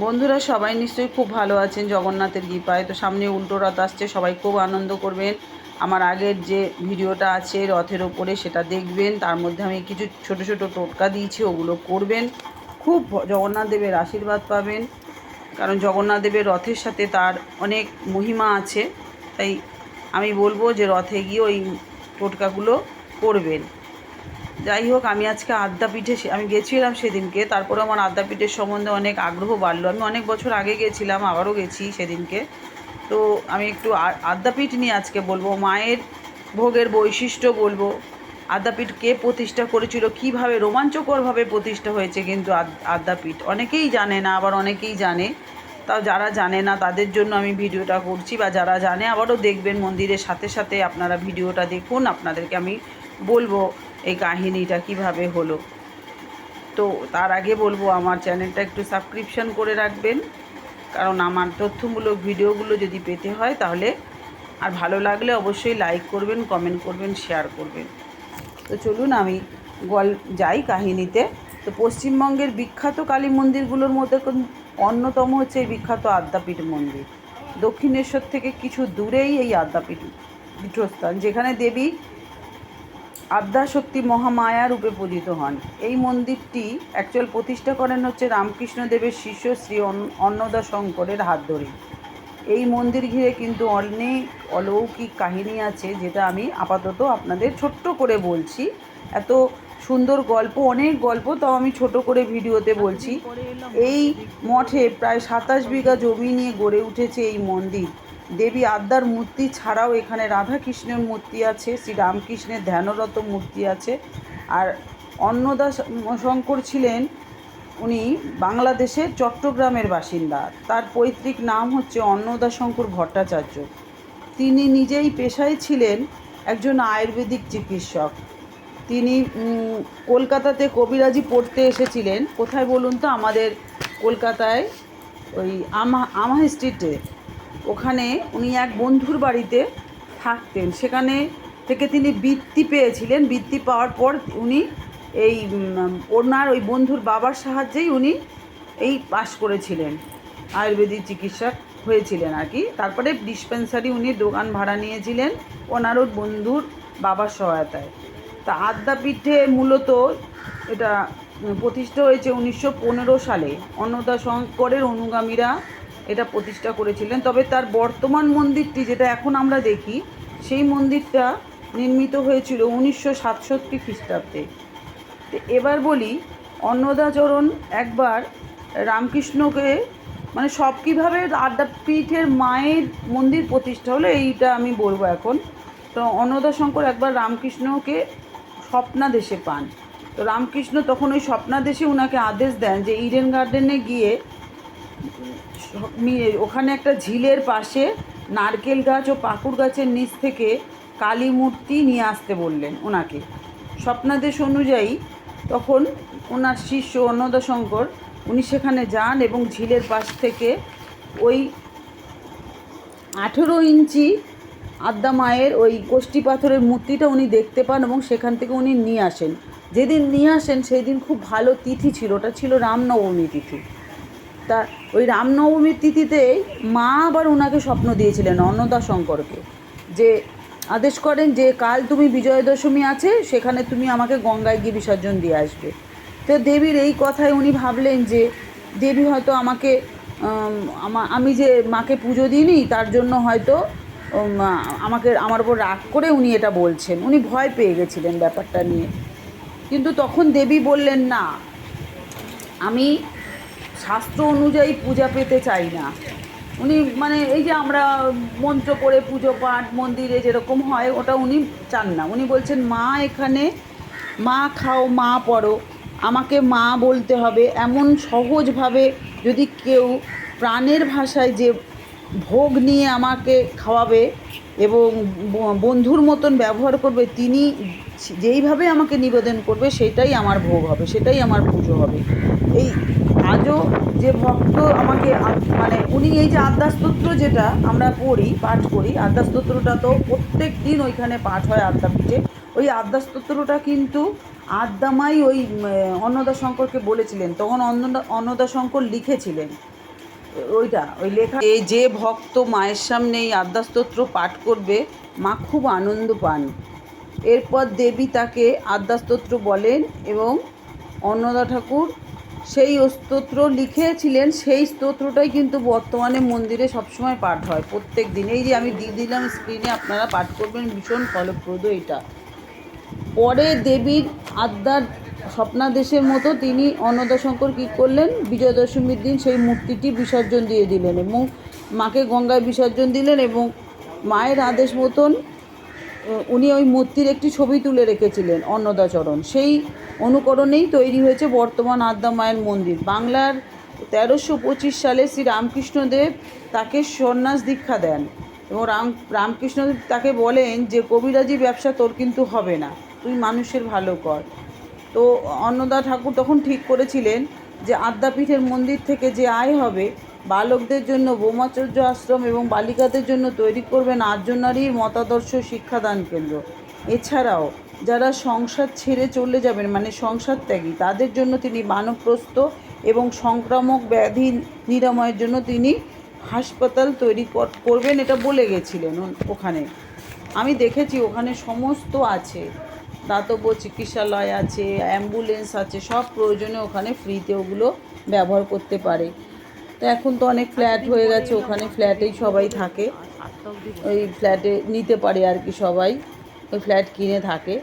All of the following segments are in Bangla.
বন্ধুরা সবাই নিশ্চয়ই খুব ভালো আছেন জগন্নাথের কৃপায়। তো সামনে উল্টো রথ আসছে, সবাই খুব আনন্দ করবেন। আমার আগের যে ভিডিওটা আছে রথের ওপরে সেটা দেখবেন, তার মধ্যে আমি কিছু ছোট ছোট টোটকা দিয়েছি, ওগুলো করবেন। খুব জগন্নাথ দেবের আশীর্বাদ পাবেন, কারণ জগন্নাথ দেবের রথের সাথে তার অনেক মহিমা আছে। তাই আমি বলব যে রথে গিয়ে ওই টোটকাগুলো করবেন। যাই হোক, আমি আজকে আদ্যাপীঠে আমি গেছিলাম সেদিনকে, তারপরে আমার আদ্যাপীঠের সম্বন্ধে অনেক আগ্রহ বাড়লো। আমি অনেক বছর আগে গেছিলাম, আবারও গেছি সেদিনকে। তো আমি একটু আদ্যাপীঠ নিয়ে আজকে বলব, মায়ের ভোগের বৈশিষ্ট্য বলব। আদ্যাপীঠ কে প্রতিষ্ঠা করেছিল, কীভাবে রোমাঞ্চকরভাবে প্রতিষ্ঠা হয়েছে কিন্তু আদ- আদ্যাপীঠ। অনেকেই জানে না, আবার অনেকেই জানে। তাও যারা জানে না, তাদের জন্য আমি ভিডিওটা করছি বা যারা জানে, আবারও দেখবেন মন্দিরের সাথে সাথে আপনারা ভিডিওটা দেখুন। আপনাদেরকে আমি বলব এই কাহিনীটা কীভাবে হলো? তো তার আগে বলব, আমার চ্যানেলটা একটু সাবস্ক্রিপশন করে রাখবেন। কারণ আমার তথ্যমূলক ভিডিওগুলো যদি পেতে হয় তাহলে আর ভালো লাগলে অবশ্যই লাইক করবেন কমেন্ট করবেন শেয়ার করবেন। তো চলুন আমি গল যাই কাহিনীতে। তো পশ্চিমবঙ্গের বিখ্যাত কালী মন্দিরগুলোর মধ্যে অন্যতম হচ্ছে এই বিখ্যাত আদ্যাপীঠ মন্দির। দক্ষিণেশ্বর থেকে কিছু দূরেই এই আদ্যাপীঠ পীঠস্থান, যেখানে দেবী আদ্যাশক্তি মহামায়া রূপে পূজিত হন। এই মন্দিরটি অ্যাকচুয়াল প্রতিষ্ঠা করেন হচ্ছে রামকৃষ্ণ দেবের শিষ্য শ্রী অন্নদা শঙ্করের হাত ধরে। এই মন্দির ঘিরে কিন্তু অনেক অলৌকিক কাহিনী আছে, যেটা আমি আপাতত আপনাদের ছোট্ট করে বলছি। এত সুন্দর গল্প, অনেক গল্প, তাও আমি ছোট করে ভিডিওতে বলছি। এই মঠে প্রায় সাতাশ বিঘা জমি নিয়ে গড়ে উঠেছে এই মন্দির। দেবী আদ্যার মূর্তি ছাড়াও এখানে রাধাকৃষ্ণের মূর্তি আছে শ্রী রামকৃষ্ণের ধ্যানরত মূর্তি আছে। আর অন্নদা শঙ্কর ছিলেন উনি বাংলাদেশের চট্টগ্রামের বাসিন্দা। তার পৈতৃক নাম হচ্ছে অন্নদাশঙ্কর ভট্টাচার্য। তিনি নিজেই পেশায় ছিলেন একজন আয়ুর্বেদিক চিকিৎসক। তিনি কলকাতাতে কবিরাজি পড়তে এসেছিলেন। কোথায় বলুন তো? আমাদের কলকাতায় ওই আমা আমা স্ট্রিটে ওখানে উনি এক বন্ধুর বাড়িতে থাকতেন। সেখানে থেকে তিনি বৃত্তি পেয়েছিলেন। বৃত্তি পাওয়ার পর উনি এই ওনার ওই বন্ধুর বাবার সাহায্যেই উনি এই পাশ করেছিলেন। আয়ুর্বেদিক চিকিৎসা হয়েছিলেন আর কি। তারপরে ডিসপেন্সারি উনি দোকান ভাড়া নিয়েছিলেন ওনার ওর বন্ধুর বাবার সহায়তায়। তা আদ্যাপীঠে মূলত এটা উম, প্রতিষ্ঠা হয়েছে উনিশশো পনেরো সালে। অন্নদা শঙ্করের অনুগামীরা এটা প্রতিষ্ঠা করেছিলেন। তবে তার বর্তমান মন্দিরটি যেটা এখন আমরা দেখি, সেই মন্দিরটা নির্মিত হয়েছিল উনিশশো সাতষট্টি খ্রিস্টাব্দে। এবার বলি, অন্নদাচরণ একবার রামকৃষ্ণকে মানে সব কীভাবে আদ্যাপীঠের মায়ের মন্দির প্রতিষ্ঠা হলো, এইটা আমি বলব এখন। তো অন্নদা শঙ্কর একবার রামকৃষ্ণকে স্বপ্নাদেশে পান। তো রামকৃষ্ণ তখন ওই স্বপ্নাদেশে ওনাকে আদেশ দেন যে, ইডেন গার্ডেনে গিয়ে ওখানে একটা ঝিলের পাশে নারকেল গাছ ও পাকুড় গাছের নিচ থেকে কালী মূর্তি নিয়ে আসতে বললেন ওনাকে। স্বপ্নাদেশ অনুযায়ী তখন ওনার শিষ্য অন্নদা শঙ্কর উনি সেখানে যান এবং ঝিলের পাশ থেকে ওই আঠেরো ইঞ্চি আদ্যা মায়ের ওই কোষ্ঠী পাথরের মূর্তিটা উনি দেখতে পান এবং সেখান থেকে উনি নিয়ে আসেন। যেদিন নিয়ে আসেন, সেই দিন খুব ভালো তিথি ছিল, ওটা ছিল রামনবমী তিথি। তা ওই রামনবমীর তিথিতেই মা আবার ওনাকে স্বপ্ন দিয়েছিলেন অন্নদা শঙ্করকে, যে আদেশ করেন যে কাল তুমি বিজয় দশমী আছে, সেখানে তুমি আমাকে গঙ্গায় গিয়ে বিসর্জন দিয়ে আসবে। তো দেবীর এই কথায় উনি ভাবলেন যে দেবী হয়তো আমাকে আমি যে মাকে পুজো দিইনি, তার জন্য হয়তো আমাকে, আমার উপর রাগ করে উনি এটা বলছেন। উনি ভয় পেয়ে গেছিলেন ব্যাপারটা নিয়ে। কিন্তু তখন দেবী বললেন, না, আমি শাস্ত্র অনুযায়ী পূজা পেতে চাই না। উনি মানে এই যে আমরা মন্ত্র করে পুজো পাঠ, মন্দিরে যেরকম হয়, ওটা উনি চান না। উনি বলছেন, মা এখানে, মা খাও, মা পড়ো। আমাকে মা বলতে হবে। এমন সহজভাবে যদি কেউ প্রাণের ভাষায় যে ভোগ নিয়ে আমাকে খাওয়াবে এবং বন্ধুর মতন ব্যবহার করবে, তিনি যেইভাবে আমাকে নিবেদন করবে, সেটাই আমার ভোগ হবে, সেটাই আমার পুজো হবে। এই যে ভক্ত আমাকে মানে উনি এই যে আদ্যাস্তোত্র যেটা আমরা পড়ি পাঠ করি আদ্যাস্তোত্রটা তো প্রত্যেক দিন ওইখানে পাঠ হয় আদ্যাপীঠে। ওই আদ্যাস্তোত্রটা কিন্তু আদ্যামাই ওই উম, অন্নদা শঙ্করকে বলেছিলেন। তখন অন্নদা অন্নদা শঙ্কর লিখেছিলেন ওইটা ওই লেখা। এই যে ভক্ত মায়ের সামনে এই আদ্যাস্তোত্র পাঠ করবে মা খুব আনন্দ পান। এরপর দেবী তাকে আদ্যাস্তোত্র বলেন এবং অন্নদা ঠাকুর সেই স্তোত্র লিখেছিলেন, সেই স্তোত্রটাই কিন্তু বর্তমানে মন্দিরে সবসময় পাঠ হয়, প্রত্যেক দিন। এই যে আমি দিয়ে দিলাম স্ক্রিনে আপনারা পাঠ করবেন, ভীষণ ফলপ্রদ এটা। পরে দেবীর আদ্যার স্বপ্নাদেশের মতো তিনি অন্নদাশঙ্কর কী করলেন? বিজয়া দশমীর দিন সেই মূর্তিটি বিসর্জন দিয়ে দিলেন এবং মাকে গঙ্গায় বিসর্জন দিলেন এবং মায়ের আদেশ মতন উনি ওই মূর্তির একটি ছবি তুলে রেখেছিলেন, অন্নদাচরণ। সেই অনুকরণেই তৈরি হয়েছে বর্তমান আদ্যা মায়ের মন্দির। বাংলার তেরোশো পঁচিশ সালে শ্রী রামকৃষ্ণদেব তাকে সন্ন্যাস দীক্ষা দেন এবং রাম, রামকৃষ্ণদেব তাকে বলেন যে, কবিরাজি ব্যবসা তোর কিন্তু হবে না, তুই মানুষের ভালো কর। তো অন্নদা ঠাকুর তখন ঠিক করেছিলেন যে, আদ্যাপীঠের মন্দির থেকে যে আয় হবে বালকদের জন্য বোমাচর্য আশ্রম এবং বালিকাদের জন্য তৈরি করবেন আর্য নারীর মতাদর্শ শিক্ষাদান কেন্দ্র। এছাড়াও, যারা সংসার ছেড়ে চলে যাবেন মানে সংসার ত্যাগী, তাদের জন্য তিনি মানবপ্রস্থ এবং সংক্রামক ব্যাধি নিরাময়ের জন্য তিনি হাসপাতাল তৈরি কর- করবেন এটা বলে গেছিলেন ওখানে। আমি দেখেছি ওখানে সমস্ত আছে। দাতব্য চিকিৎসালয় আছে, অ্যাম্বুলেন্স আছে, সব প্রয়োজনে ওখানে ফ্রিতে ওগুলো ব্যবহার করতে পারে। তো এখন তো অনেক ফ্ল্যাট হয়ে গেছে, ওখানে ফ্ল্যাটেই সবাই থাকে। ওই ফ্ল্যাটে নিতে পারে আর কি সবাই, ওই ফ্ল্যাট কিনে থাকে।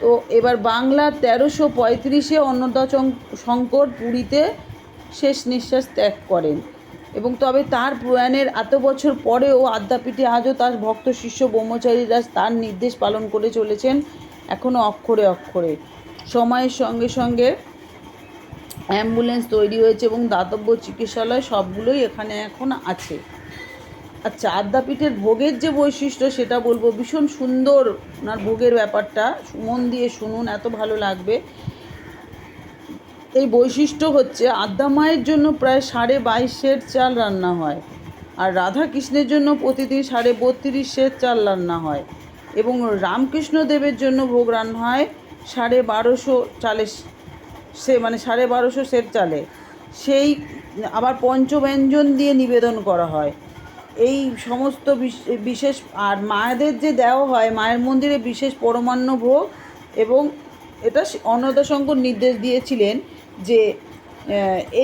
তো এবার বাংলার তেরোশো পঁয়ত্রিশে অন্নদা শঙ্কর পুরীতে শেষ নিঃশ্বাস ত্যাগ করেন। এবং তবে তার প্রয়াণের এত বছর পরেও আদ্যাপীঠে আজও তার ভক্ত শিষ্য ব্রহ্মচারীরা তার নির্দেশ পালন করে চলেছেন এখনও অক্ষরে অক্ষরে। সময়ের সঙ্গে সঙ্গে অ্যাম্বুলেন্স তৈরি হয়েছে এবং দাতব্য চিকিৎসালয় সবগুলোই এখানে এখন আছে। আচ্ছা আদ্যাপীঠের ভোগের যে বৈশিষ্ট্য সেটা বলব, ভীষণ সুন্দর ওনার ভোগের ব্যাপারটা। মন দিয়ে শুনুন, এত ভালো লাগবে। এই বৈশিষ্ট্য হচ্ছে, আদ্যা মায়ের জন্য প্রায় সাড়ে বাইশ সের চাল রান্না হয় আর রাধা কৃষ্ণের জন্য প্রতিদিন সাড়ে বত্রিশ সের চাল রান্না হয় এবং রামকৃষ্ণ দেবের জন্য ভোগ রান্না হয় সাড়ে বারোশো চালে সে মানে সাড়ে বারোশো সের চালে। সেই আবার পঞ্চব্যঞ্জন দিয়ে নিবেদন করা হয়। এই সমস্ত বিশেষ আর মায়েদের যে দেওয়া হয়, মায়ের মন্দিরে বিশেষ পরমান্ন ভোগ এবং এটা অন্নদাশঙ্কর নির্দেশ দিয়েছিলেন যে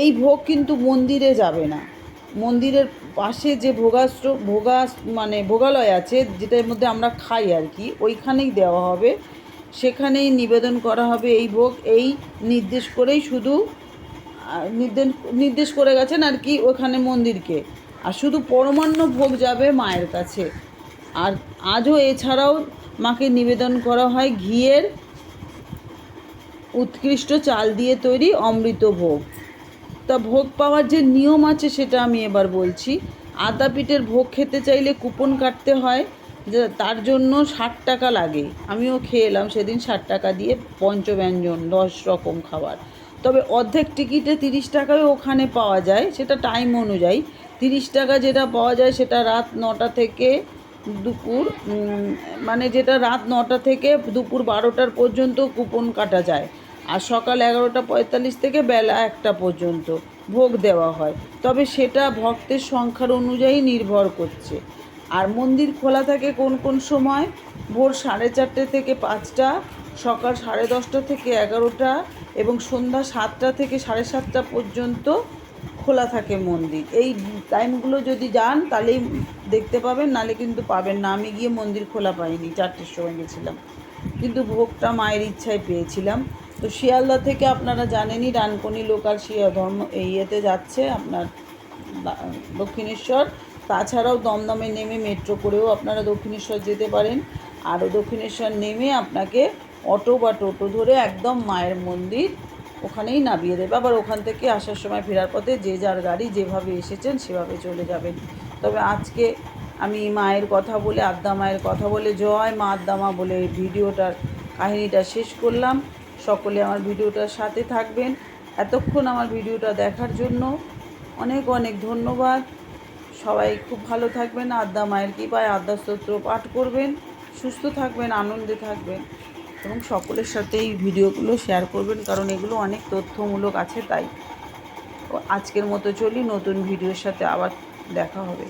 এই ভোগ কিন্তু মন্দিরে যাবে না। মন্দিরের পাশে যে ভোগাশ্র ভোগা মানে ভোগালয় আছে, যেটার মধ্যে আমরা খাই আর কি, ওইখানেই দেওয়া হবে। সেখানেই নিবেদন করা হবে এই ভোগ, এই নির্দেশ করেই শুধু নির্দেশ নির্দেশ করে গেছেন আর কি ওখানে মন্দিরকে। আর শুধু পরমান্ন ভোগ যাবে মায়ের কাছে। আর আজও এছাড়াও মাকে নিবেদন করা হয় ঘিয়ের উৎকৃষ্ট চাল দিয়ে তৈরি অমৃত ভোগ। তা ভোগ পাওয়ার যে নিয়ম আছে সেটা আমি এবার বলছি। আদাপিঠের ভোগ খেতে চাইলে কুপন কাটতে হয়। তার জন্য ষাট টাকা লাগে। আমিও খেয়ে এলাম সেদিন ষাট টাকা দিয়ে পঞ্চব্যঞ্জন, দশ রকম খাবার। তবে অর্ধেক টিকিটে তিরিশ টাকায় ওখানে পাওয়া যায়, সেটা টাইম অনুযায়ী। তিরিশ টাকা যেটা পাওয়া যায় সেটা রাত নটা থেকে দুপুর মানে যেটা রাত নটা থেকে দুপুর বারোটার পর্যন্ত কুপন কাটা যায়। আর সকাল এগারোটা পঁয়তাল্লিশ থেকে বেলা একটা পর্যন্ত ভোগ দেওয়া হয়। তবে সেটা ভক্তের সংখ্যার অনুযায়ী নির্ভর করছে। আর মন্দির খোলা থাকে কোন কোন সময়? ভোর সাড়ে চারটে থেকে পাঁচটা, সকাল সাড়ে দশটা থেকে এগারোটা এবং সন্ধ্যা সাতটা থেকে সাড়ে সাতটা পর্যন্ত খোলা থাকে মন্দির। এই টাইমগুলো যদি যান তাহলেই দেখতে পাবেন নালে কিন্তু পাবেন না। আমি গিয়ে মন্দির খোলা পাইনি, চারটের সময় গেছিলাম। কিন্তু ভোগটা মায়ের ইচ্ছায় পেয়েছিলাম। তো শিয়ালদা থেকে আপনারা জানেনই, ডানকনি লোকাল শিয়া ধর্ম এই ইয়েতে যাচ্ছে আপনার দক্ষিণেশ্বর। তাছাড়াও দমদমে নেমে মেট্রো করেও আপনারা দক্ষিণেশ্বর যেতে পারেন। আরও দক্ষিণেশ্বর নেমে আপনাকে অটো বা টোটো ধরে একদম মায়ের মন্দির ওখানেই নামিয়ে দেবে। আবার ওখান থেকে আসার সময় ফেরার পথে যে যার গাড়ি যেভাবে এসেছেন সেভাবে চলে যাবেন। তবে আজকে আমি মায়ের কথা বলে আদ্যা মায়ের কথা বলে, জয় মা আদ্যা মা বলে ভিডিওটার কাহিনীটা শেষ করলাম। সকলে আমার ভিডিওটার সাথে থাকবেন। এতক্ষণ আমার ভিডিওটা দেখার জন্য অনেক অনেক ধন্যবাদ। সবাই খুব ভালো থাকবেন আদ্যা মায়ের কৃপায় আদ্যা স্তোত্র পাঠ করবেন, সুস্থ থাকবেন, আনন্দে থাকবেন এবং সকলের সাথে এই ভিডিওগুলো শেয়ার করবেন, কারণ এগুলো অনেক তথ্যমূলক আছে তাই আজকের মতো চলি, নতুন ভিডিওর সাথে আবার দেখা হবে।